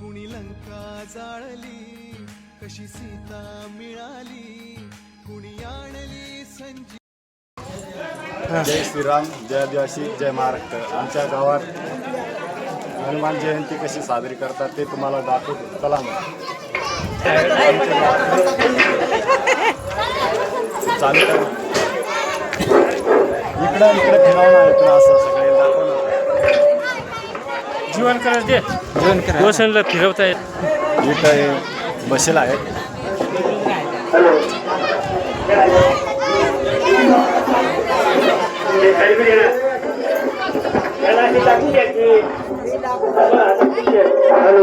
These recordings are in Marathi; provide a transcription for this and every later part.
कुणी लंका जाळली कशी सीता मिळाली कुणी आणली संजी जय श्रीराम जय आदिवासी जय महाराष्ट्र. आमच्या गावात हनुमान जयंती कशी साजरी करतात ते तुम्हाला दाखवतो. चला मग. चालू इकडं इकडं फिरवणार इकडं असं. जीवन करायला. दे रोशनला फिरवता येत. इथं हे बसेल आहेत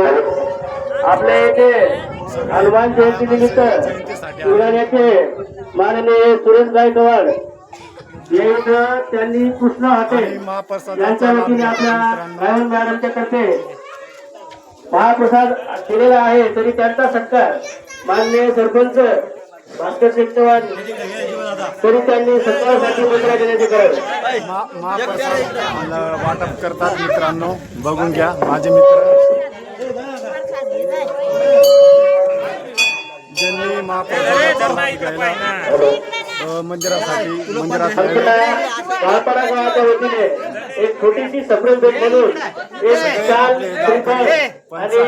आपल्या येथे हनुमान जयंती निमित्त माननीय सुरेश गायकवाड इथं त्यांनी कृष्ण महाप्रसादाचा यांच्या वतीने आपल्या. गायन मॅडमच्या तर्फे महाप्रसाद केलेला आहे तरी त्यांचा सत्कार माननीय सरपंच भास्कर शेठ चव्हाण तरी त्यांनी सत्कारासाठी मुद्रा देण्याचे करावे मा- महाप्रसाद वाटप करतात मित्रांनो. बघून घ्या माझे मित्र. ज्यांनी घ्यायला मंदिरासाठी गाळपाडा गावाच्या वतीने एक छोटीशी सप्रेम भेट म्हणून एक चाल श्रीफळ आणि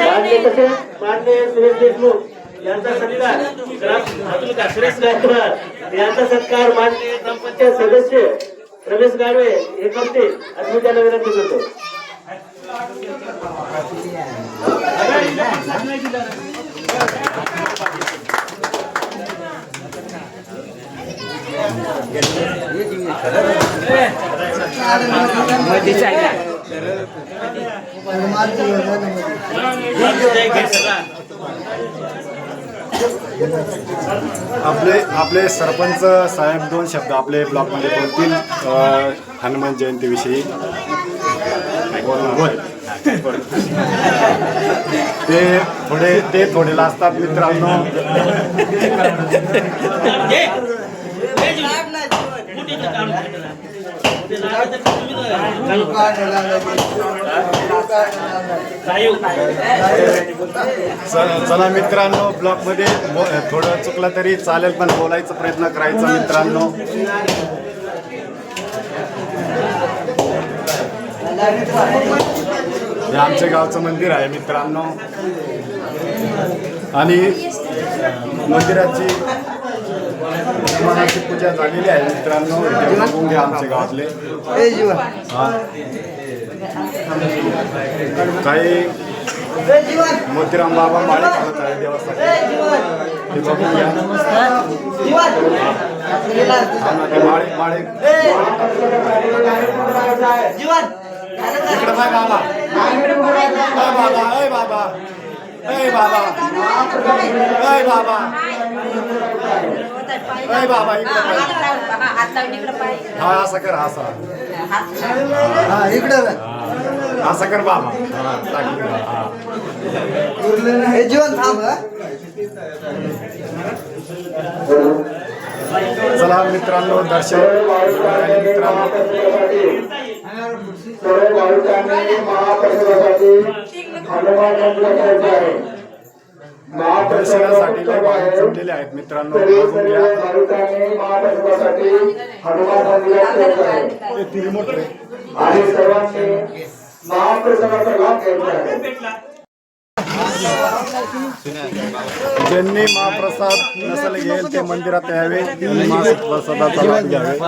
मान्य तसे मान्य सुरेश देशमुख यांचा सत्कार अतुल का सुरेश गायकवाड यांचा सत्कार मान्य ग्रामपंचायत सदस्य रमेश गाडवे हे करतील आणि मी त्याला विनंती करतो. आपले आपले सरपंच साहेब दोन शब्द आपले ब्लॉकमध्ये बोलतील. हनुमान जयंतीविषयी. बोल ना, बोल. ते थोडे ते थोडे लाजतात मित्रांनो. चला मित्रांनो ब्लॉकमध्ये बो- थोडं चुकलं तरी चालेल पण बोलायचा प्रयत्न करायचा मित्रांनो. हे आमच्या गावचं मंदिर आहे मित्रांनो. आणि मंदिराची हनुमानाची पूजा झालेली आहे मित्रांनो. बघून घ्या आमच्या गावातले. काही मोतीराम बाबा माळे काढत आहे देवासाठी. बघून घ्या. माळे माळे. इकडे बाय बाबा ए बाबा. ए बाबा. ए बाबा. ए बाबा इकडे पाय. हा असं कर असा असं कर बाबा हा, टाक इकडे. हा. जीवन थांब हं. चला मित्रांनो दर्शन आणि मित्रांनो सर्व भाविकांनी महाप्रसादासाठी हनुमान मंदिरात जायचं आहे दर्शनासाठी लय भाविक जमलेले आहेत मित्रांनो. बघून घ्या. महाप्रसादासाठी. आणि सर्वांनी महाप्रसादाचा लाभ घ्यायचा ज्यांनी महाप्रसाद नसेल घेईल ते मंदिरात यावे. आणि महाप्रसादाचा लाभ घ्यावे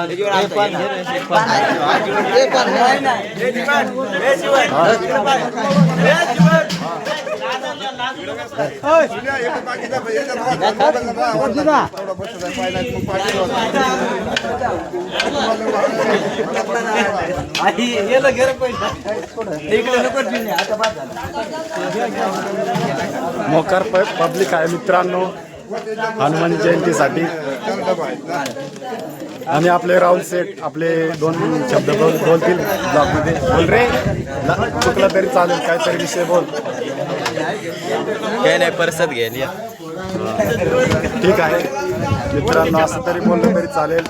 मोकार प- पब्लिक आहे मित्रांनो. हनुमान जयंतीसाठी. आणि आपले राहुल सेठ आपले दोन शब्द बोल बोलतील ब्लॉगमध्ये. बोल रे. ला- चुकलं तरी चालेल काहीतरी विषय बोल. काही नाही परसत गेली ठीक आहे. मित्रांनो असं तरी बोललं तरी चालेल.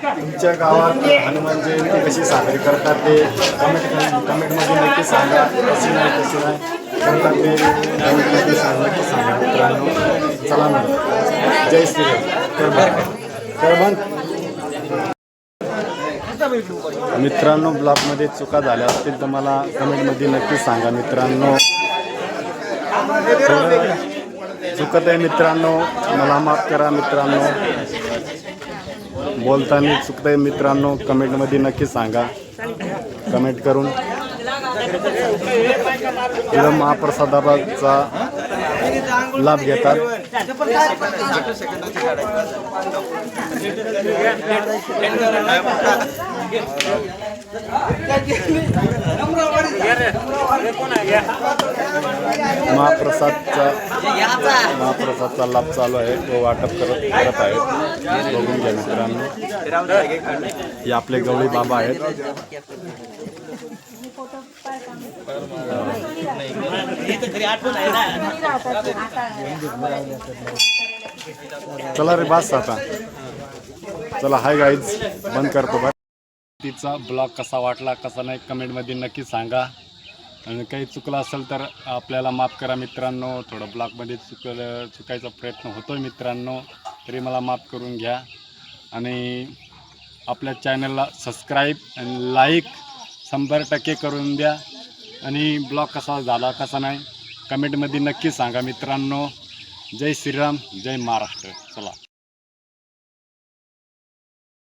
तुमच्या गावात हनुमान जयंती कशी साजरी करतात ते कमेंट कमेंटमध्ये नक्की सांगा. कशी नाही कशी नाही. करतात ते कमेंटमध्ये सांगा सांगा. मित्रांनो चला मग. जय श्रीराम तर बंद मित्रांनो ब्लॉकमध्ये चुका झाल्या असतील तर मला कमेंटमध्ये नक्की सांगा मित्रांनो. थोडं चुकत आहे मित्रांनो मला माफ करा मित्रांनो. बोलताना चुकत आहे मित्रांनो कमेंटमध्ये नक्की सांगा. कमेंट करून. इथं महाप्रसादाचा लाभ घेतात. महाप्रसादचा महाप्रसादचा लाभ चालू आहे. तो वाटप करत करत आहेत. बघून घ्या मित्रांनो. हे आपले गवळी बाबा आहेत. चला रे बास आता. चला हाय गाईज बंद करतो. बा तिचा ब्लॉग कसा वाटला कसा नाही कमेंटमध्ये नक्की सांगा. आणि काही चुकलं असेल तर आपल्याला माफ करा मित्रांनो. थोडं ब्लॉगमध्ये चुकलं चुकायचा प्रयत्न होतो आहे मित्रांनो तरी मला माफ करून घ्या. आणि आपल्या चॅनलला सबस्क्राईब आणि लाईक शंभर टक्के करून द्या. आणि ब्लॉग कसा झाला कसा नाही कमेंटमध्ये नक्की सांगा मित्रांनो. जय श्रीराम जय महाराष्ट्र. चला.